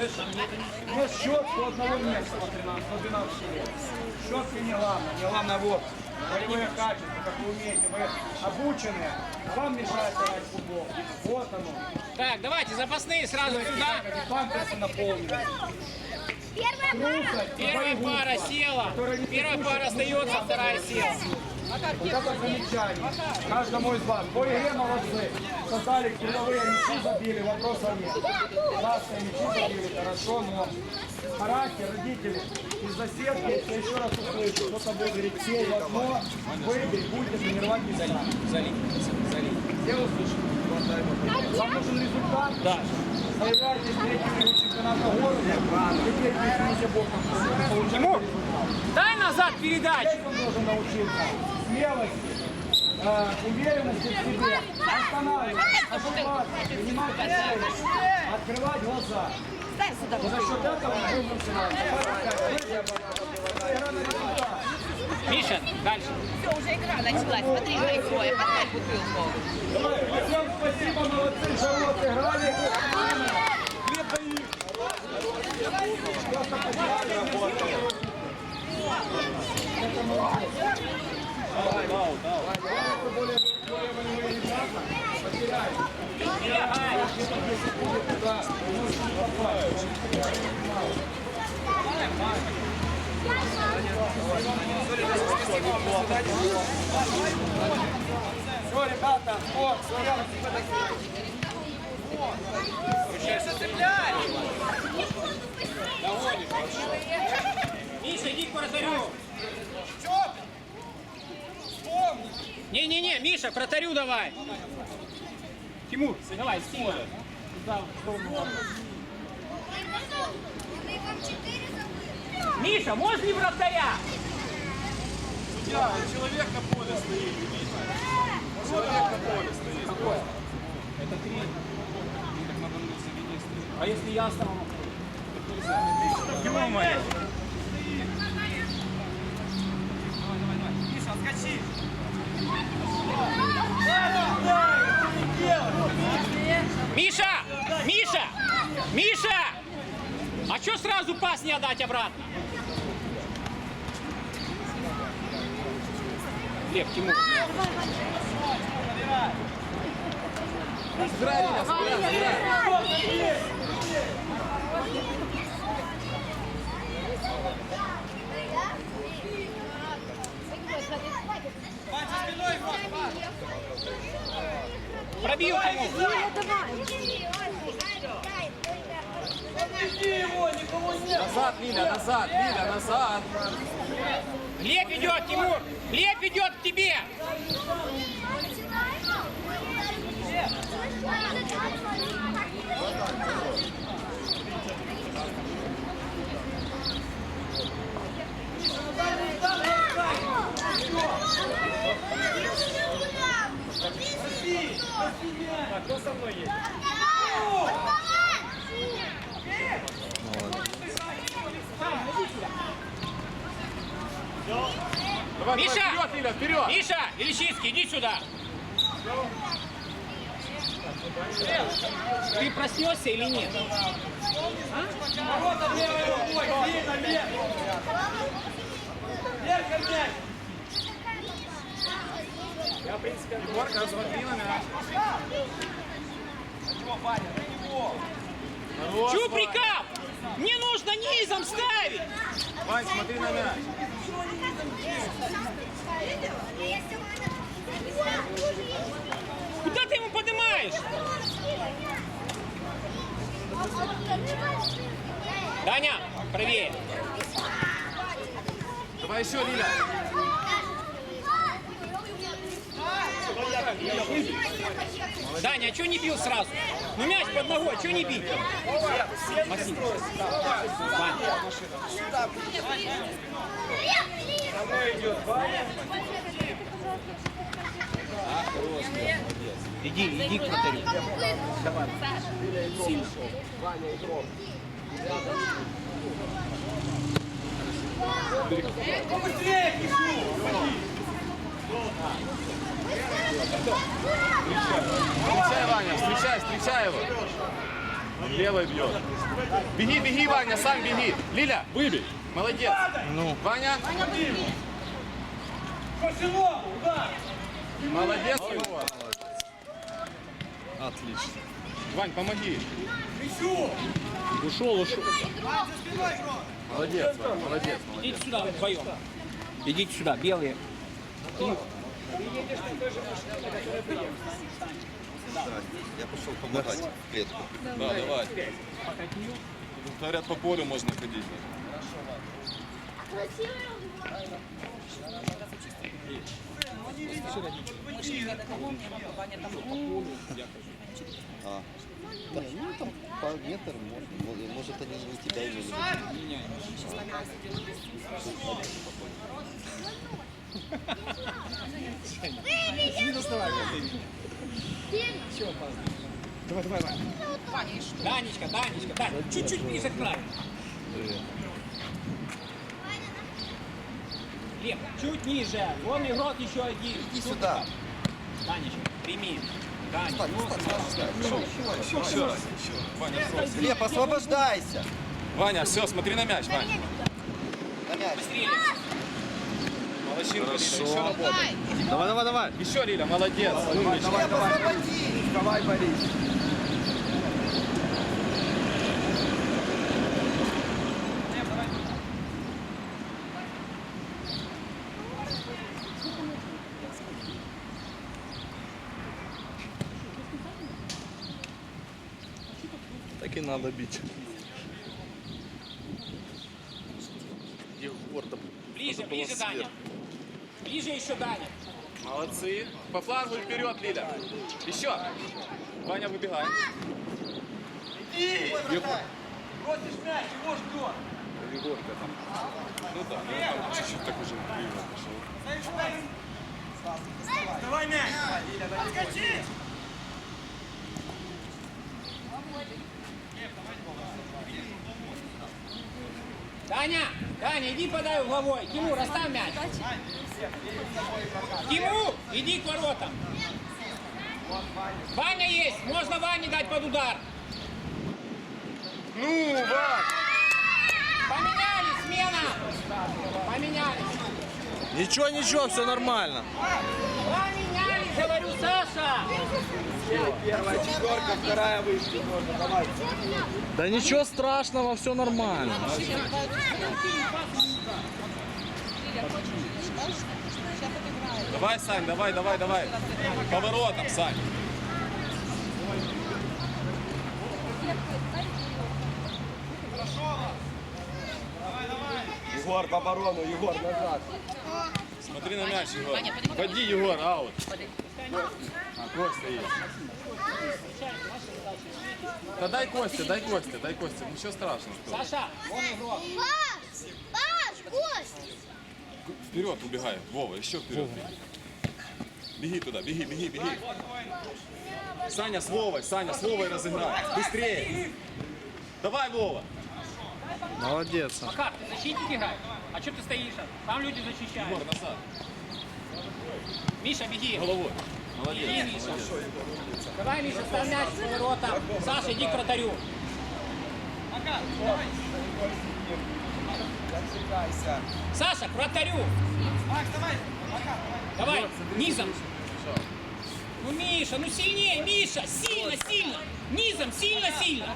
слышишь? Ну, щетку одного места по 13, по 12 лет. Щетка не главное, не главное вот. Болевые качества, как вы умеете, вы обучены, вам мешает играть футбол. Вот оно. Так, давайте запасные сразу сюда. Памперсы наполнены. Первая пара. Первая пара села. Первая пара остается, вторая села. Вот это замечание. Каждому из вас. По игре молодцы. Создали крыловые мячи, забили, вопросов нет. Красные мячи забили, хорошо, но характер, родители, из-за сетки, я еще раз услышу, кто-то будет говорить, все в одно, выиграй, будете тренировать не сами. Залить, залить. Все услышали? Вам нужен результат? Да. Появляйтесь лигу чемпионата города, теперь видите боком. Дай назад передачу. Он должен научиться смелости, э, уверенности в себе, останавливаться, ошибаться, принимать решения, открывать глаза. И за счет этого мы будем. Миша, дальше. Все, уже игра началась. Смотри, какое. Поставь бутылку. Давай, всем спасибо, молодцы, живот играли. Хлеб даи. Просто потеряли. Это молодец. Давай, давай, давай. Более, более волевые ребята потеряли. Да, нужно попасть. Все, ребята, вот, своя Миша, иди к вратарю. Не-не-не, Миша, к вратарю давай. Тимур, давай, Тимур. Миша, можно ли вратаря? Человек на поле стоит. Человек на поле стоит. Это три. А если я стану? Миша, отскочи. Миша! Миша! Миша! А что сразу пас не отдать обратно? Глеб, Тимур. Пробил Тимур. Назад, Лиля, назад, Лиля, назад. Глеб идет, Тимур! Глеб идет к тебе! А кто со мной есть? Давай, Миша! Давай, вперед. Миша, Ильичинский, иди сюда! Ты проснешься или нет? Ворота левой рукой, сильно, вверх. Вверх опять. Я, в принципе, Егорка, смотри на мяч. Хорош, Чё Вань. прикал? Не нужно низом ставить! Вань, смотри на мяч. Куда ты ему поднимаешь? Даня, правее. Давай еще, Лиля. Даня, а что не бил сразу? Ну мяч под ногой, что не бить? Максим. Ваня. Иди, иди к вратарю. Давай. Сильно. Встречай, Ваня, встречай, встречай его. Левой бьет. Беги, беги, Ваня, сам беги. Лиля, выбей. Молодец. Ну. Ваня. Молодец. Егор. Отлично. Вань, помоги. Ушел, ушел. Молодец, Вань, молодец. Идите сюда вдвоем. Идите сюда, белые. Я пошел помогать в клетку. Да, давай. Говорят, по полю можно ходить. А. Да, ну там по метр можно. Может, Может они не тебя имели в виду. Давай, давай, давай. Данечка, Данечка, Даня, чуть-чуть ближе к краю. Лев, чуть ниже. Вон игрок еще один. Иди сюда. Данечка, прими. Даня, Встань, ну, встань, встань, встань. Еще раз. Ваня, все. Глеб, освобождайся. Ваня, все, смотри на мяч, Ваня. На мяч. Молодчинка, Лиля, еще работай. Давай, давай, давай. Еще, Лиля, молодец. Давай, давай, давай. Давай, Борис. Так и надо бить. Егор, да Ближе, ближе, Даня. Ближе еще, Даня. Молодцы. По флангу вперед, Лиля. Еще. Ваня, выбегай. Егорка там. Ну да, ну там чуть-чуть так уже криво пошел. Даня, Даня, иди подай угловой. Тимур, оставь мяч. Тимур, иди к воротам. Ваня есть, можно Ване дать под удар. Ну, Вань! Поменялись, смена. Поменялись. Ничего, ничего, все нормально. Говорю, Саша. Первая четверка, вторая вышли. Можно, давай. Да ничего страшного, все нормально. Давай, Сань, давай, давай, давай. Поворотом, Сань. Егор, в оборону, Егор, назад. Смотри на мяч, Егор. Води, Егор, аут. А, Костя есть. Да дай Костя, дай Костя, дай Костя. Ничего страшного. что. Саша, вон игрок. Паш! Паш, гость! Вперед убегай. Вова, еще вперед. Беги туда, беги, беги, беги. Саня с Вовой, Саня с Вовой разыграй. Быстрее. Давай, Вова. Молодец. Макар, ты защитник играешь? А что ты стоишь? Там люди защищают. Егор, назад. Миша, беги. Головой. Молодец. Беги, Миша. Давай, Миша, ставь мяч в ворота. Саша, иди к вратарю. Саша, к вратарю. Давай, низом. Ну, Миша, ну сильнее, Миша, сильно, сильно. Низом, сильно, сильно.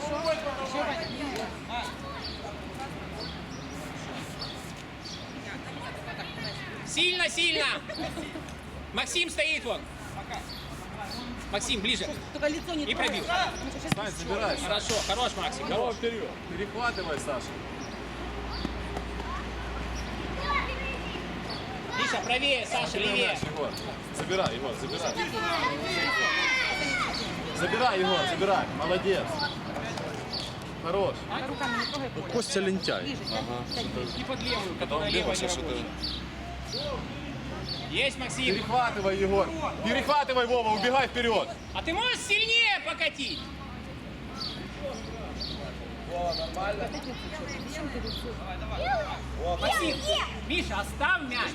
Сильно, сильно. Максим стоит вон. Максим, ближе. Только лицо не И пробил. Сань, забирай. Хорошо, хорош, Максим, хорош. вперед. Перехватывай, Саша. Миша, правее, Саша, левее. Егор. Забирай, Егор, забирай. Забирай, Егор, забирай. Молодец. Хорош. Костя лентяй. И под левую, которая левая Есть, Максим. Перехватывай, Егор. Перехватывай, Вова, убегай вперед. А ты можешь сильнее покатить? Максим, Миша, оставь мяч.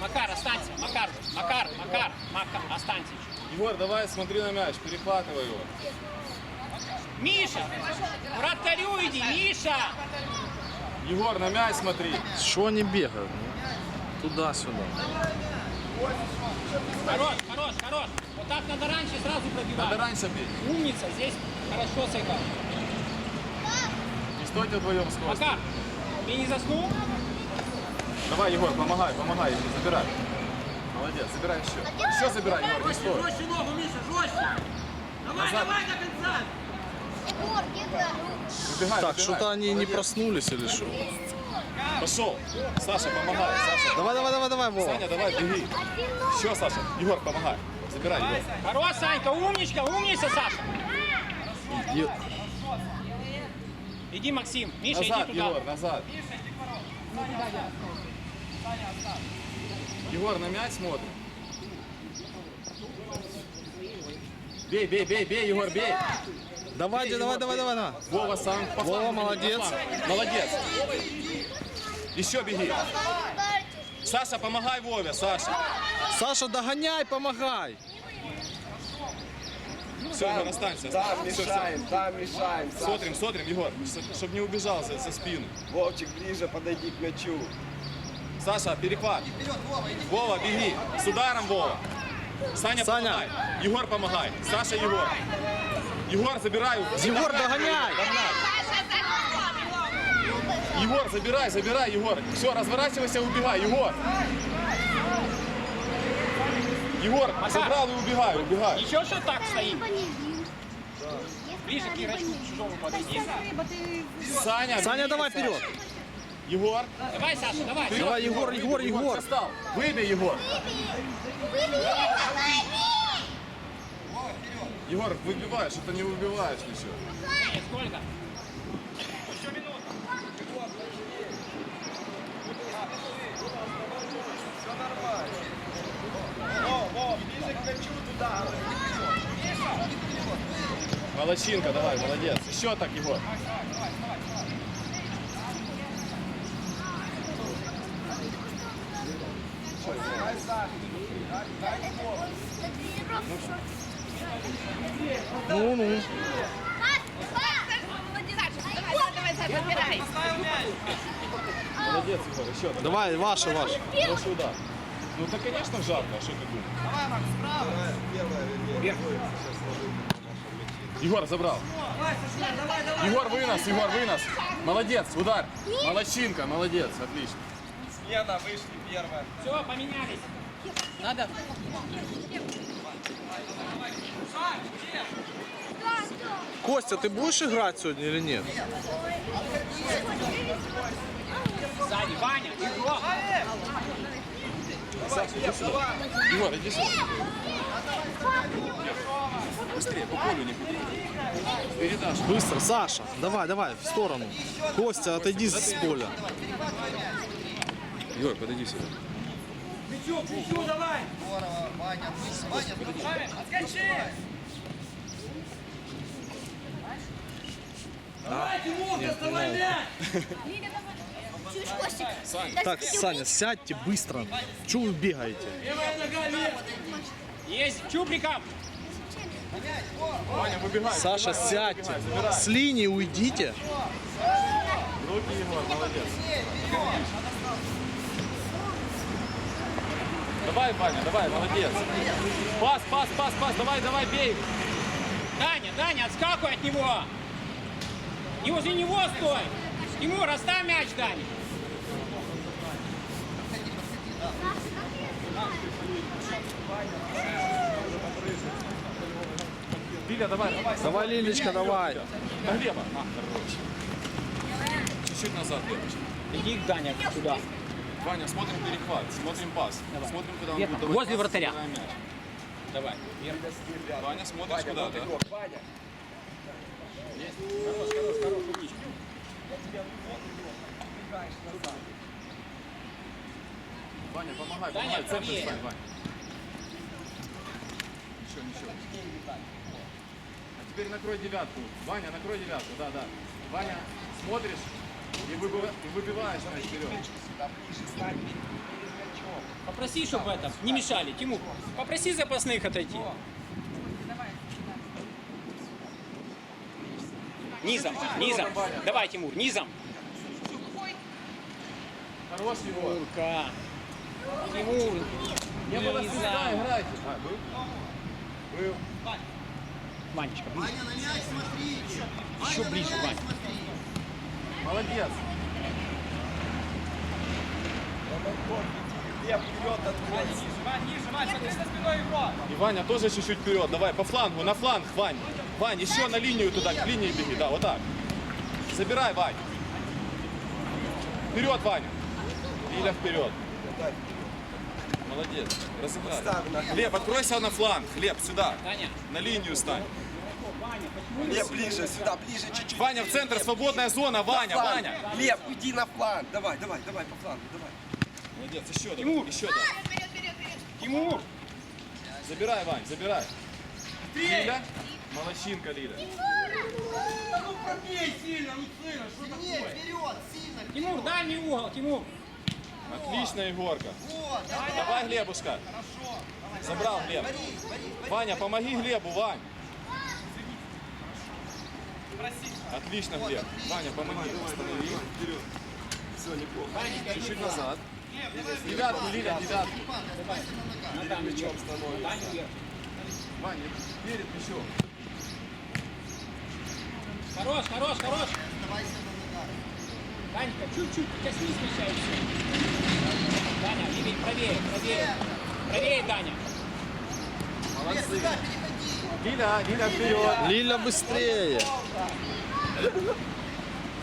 Макар, останься. Макар, Макар, Макар, Макар, останься. Егор, давай смотри на мяч, перехватывай его. Миша, вратарю иди, Миша! Егор, на мяч смотри. Что они бегают? ну? Туда-сюда. Хорош, хорош, хорош. Вот так надо раньше сразу Надо пробивать. раньше бить. Умница, здесь хорошо сыграл. Не стойте вдвоем скорость. Макар, ты не заснул? Давай, Егор, помогай, помогай, забирай. Молодец, забирай еще. Еще забирай, Егор, не стой. ногу, Миша, жестче! Давай, Назад. давай до конца! Егор, где руку? Убегай, Так, что-то они не проснулись или что? Пошел. Саша, помогай, Саша. Давай, давай, давай, давай, Вова. Саня, давай, беги. Еще, Саша. Егор, помогай. Забирай, Егор. Хорош, Санька, умничка, умница, Саша! Е- Иди, Максим. Миша, Назад, иди туда. Егор, назад. Егор, на мяч смотрим. Бей, бей, бей, бей, Егор, бей. Давай, давай, давай, давай, давай. Вова сам. Вова, молодец. Молодец. Еще беги. Саша, помогай Вове, Саша. Саша, догоняй, помогай. Все, Егор, останься. Да, мешаем, да, мешаем. Саша. Смотрим, смотрим, Егор, чтобы не убежал за, за спину. Вовчик, ближе подойди к мячу. Саша, перехват. Вова, беги. С ударом, Вова. Саня, Саня. помогай. Егор, помогай. Саша, Егор. Егор, забирай. Егор, догоняй. Егор, забирай, забирай, Егор. Все, разворачивайся убегай, Егор. Егор, забрал и убегай, убегай. Еще что так стоит? Ближе к игрочку чужому подойди. Саня, Саня, давай вперед. Егор. Давай, Саша, давай. Давай, Егор, Егор, Егор. Встал. Выбей, Егор. Егор, выбиваешь, это не выбиваешь ничего. Нет, сколько? Молодчинка, давай, молодец. Еще так, Егор. Ну, ну. Давай, давай, Саш, забирай. Молодец, Егор, еще так. Давай, ваши, ваши. Хороший удар. Ну это, конечно, жарко, а что ты думаешь? Егор забрал. Егор вынос, Егор вынос. Молодец, удар. Молодчинка, молодец, отлично. Все, поменялись. Надо. Костя, ты будешь играть сегодня или нет? Сзади, Ваня, игрок. Саша, иди сюда. Егор, иди сюда. Быстрее, по полю не ходи. Передашь. Быстро, Саша, давай, давай, в сторону. Костя, отойди с поля. Егор, подойди сюда. Чушь, Костик. Так, Саня, сядьте быстро. Чего вы бегаете? Есть, Чуприков. Ваня, выбегай. Саша, выбегай, сядьте. выбегай, забирай. С линии уйдите. Руки, Егор, молодец. Давай, Ваня, давай, молодец. Пас, пас, пас, пас, давай, давай, бей. Даня, Даня, отскакивай от него. Не возле него стой. Ему расставь мяч, Даня. Лиля, давай, давай. Давай, Лилечка, давай. На Глеба. А, хорош. Чуть-чуть назад, Глебочка. Иди, Даня, туда. Ваня, смотрим перехват, смотрим пас. Смотрим, куда он Вверх, будет давать возле пас, вратаря. забираем мяч. Давай. Ваня, смотришь куда, да? Ваня, помогай, Даня, помогай, центр стань, Ваня. Ничего, ничего. А теперь накрой девятку. Ваня, накрой девятку, да, да. Ваня, смотришь и, выбива- и выбиваешь мяч вперед. Попроси, чтобы это, не мешали. Тимур, попроси запасных отойти. Низом, низом. Давай, Тимур, низом. Хорош Егор. Тимурка. Тимур. Было Низом. свиста, играйте. А, был? Был. Ванечка, ближе. Еще ближе, Вань. Молодец. Лев, вперед, открой. И Ваня тоже чуть-чуть вперед. Давай, по флангу, на фланг, Вань. Вань, еще на линию туда, к линии беги. Да, вот так. Забирай, Вань. Вперед, Ваня. Лиля вперед. Молодец. На- Глеб, откройся на фланг. Глеб, сюда. На линию стань. Лев, ближе, сюда, ближе чуть-чуть. Ваня в центр, свободная зона. Ваня. Ваня. Лев, уйди на фланг. Давай, давай, давай, по флангу, давай. Молодец, еще Тимур. Еще да. Тимур. Забирай, Вань, забирай. Лиля. Молодчинка, Лиля. Тимур, дальний угол, Тимур. Отлично, Егорка. Давай, Глебушка. Забрал Глеб. Ваня, помоги Глебу, Вань. Отлично, Глеб. Ваня, помоги. Останови. Все, неплохо. Чуть-чуть назад. Девятку, Лиля, девятку. Перед мячом становится. Ваня, перед мячом. Хорош, хорош, хорош. Данька, чуть-чуть, коснись мяча и все. Даня, левее, правее, правее. Правее, Даня. Молодцы. Лиля, Лиля вперед. Лиля быстрее.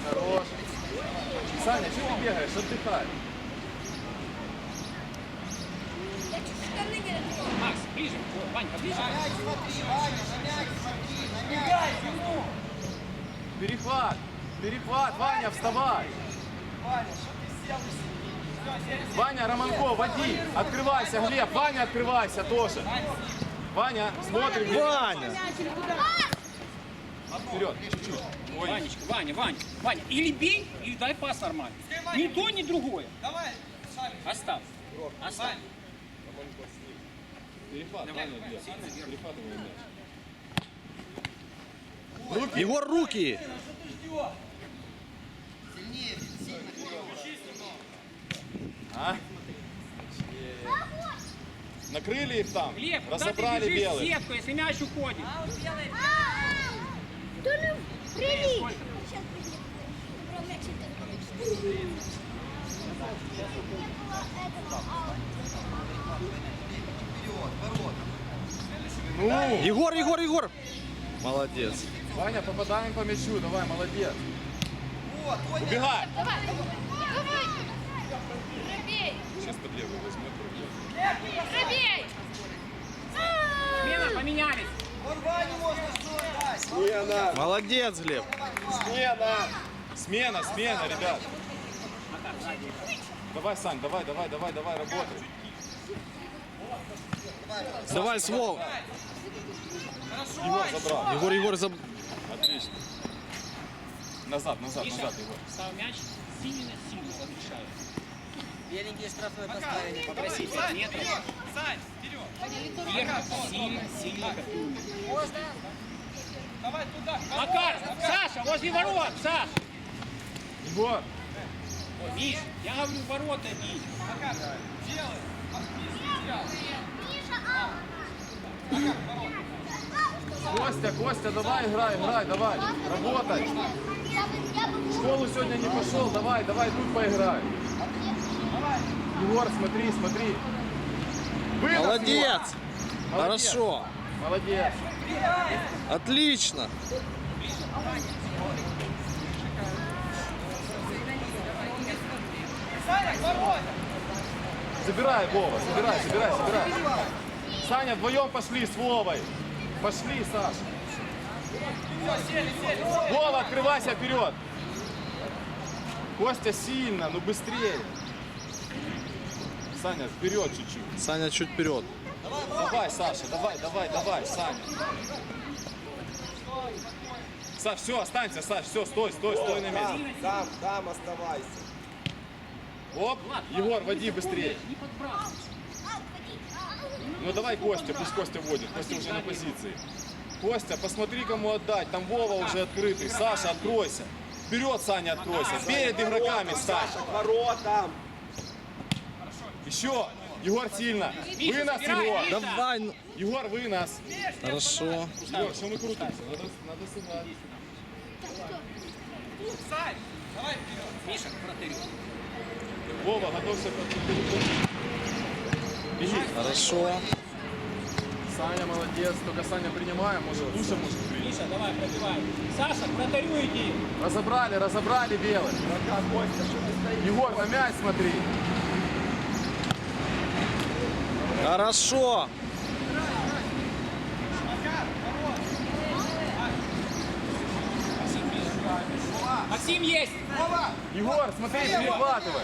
Хорош. Саня, что ты бегаешь? Отдыхай. Я чуть штаны не надела. Макс, ближе. О, Ванька, ближе. Перехват. Перехват. Ваня, вставай. Ваня, Романко, води. Открывайся, Глеб. Ваня, открывайся тоже. Ваня, смотрим. Глеб. Ваня. Вперед, чуть-чуть. Ванечка, Ваня, Ваня, Ваня. Или бей, или дай пас нормально. Ни то, ни другое. Давай. Оставь. Оставь. Перехват. Мяч. Егор, руки. А? Накрыли их там, Глеб, куда ты разобрали в белых. сетку, если мяч уходит? Да ну, привет. Сейчас Ну, Егор, Егор, Егор. Молодец. Ваня, попадаем по мячу, давай, молодец. Убегай. Давай, давай. Пробей, Сейчас под левую возьмет. пробей. Смена, поменялись. Смена, Молодец, Глеб. смена. Смена, смена, ребят. Давай, Сань, давай, давай, давай, давай, работай. Давай, Свол. Егор забрал. Егор, Егор, заб... Отлично. Назад, назад, назад, Егор. Стал мяч, сильно-сильно разрешаю. Беленький штрафной поставили. Попроси 5 метров. Сань, вперед. Вверх, сильно, сильно. Давай туда. Макар, Саша, возле ворот, Саш. Егор, Миш, я говорю, ворота бить. Костя, Костя, давай, играй, играй, давай. Работай. В школу сегодня не пошел, давай, давай, тут поиграй. Егор, смотри, смотри. Вынос. Молодец. Молодец. Хорошо. Молодец. Отлично. Забирай, Вова, забирай, забирай, забирай. Саня, вдвоем пошли с Вовой. Пошли, Саша. Вова, открывайся вперед. Костя сильно, ну быстрее. Саня, вперед чуть-чуть. Саня чуть вперед. Давай, Саша, давай, давай, давай, Саня. Саш, все, останься, Саш, все, стой, стой, стой на месте. Там, там оставайся. Оп, Егор, води быстрее. Не подбрасывай. Ну давай Костя, пусть Костя водит, Костя уже на позиции. Костя, посмотри, кому отдать. Там Вова уже открытый. Саша, откройся. Вперед, Саня, откройся. Перед игроками стань. К воротам. Еще. Егор сильно. Вынос, Егор. Давай, ну. Егор, вынос. Хорошо. Егор, что мы крутимся? Надо, надо сыграть. Вова, готовься к Беги. Хорошо. Саня молодец. Только Саня принимаем. Может, лучше может принять. Миша, давай, пробивай. Саша, к вратарю иди. Разобрали, разобрали белый. Егор, на мяч смотри. Хорошо. Максим есть. Егор, смотри, перехватывай.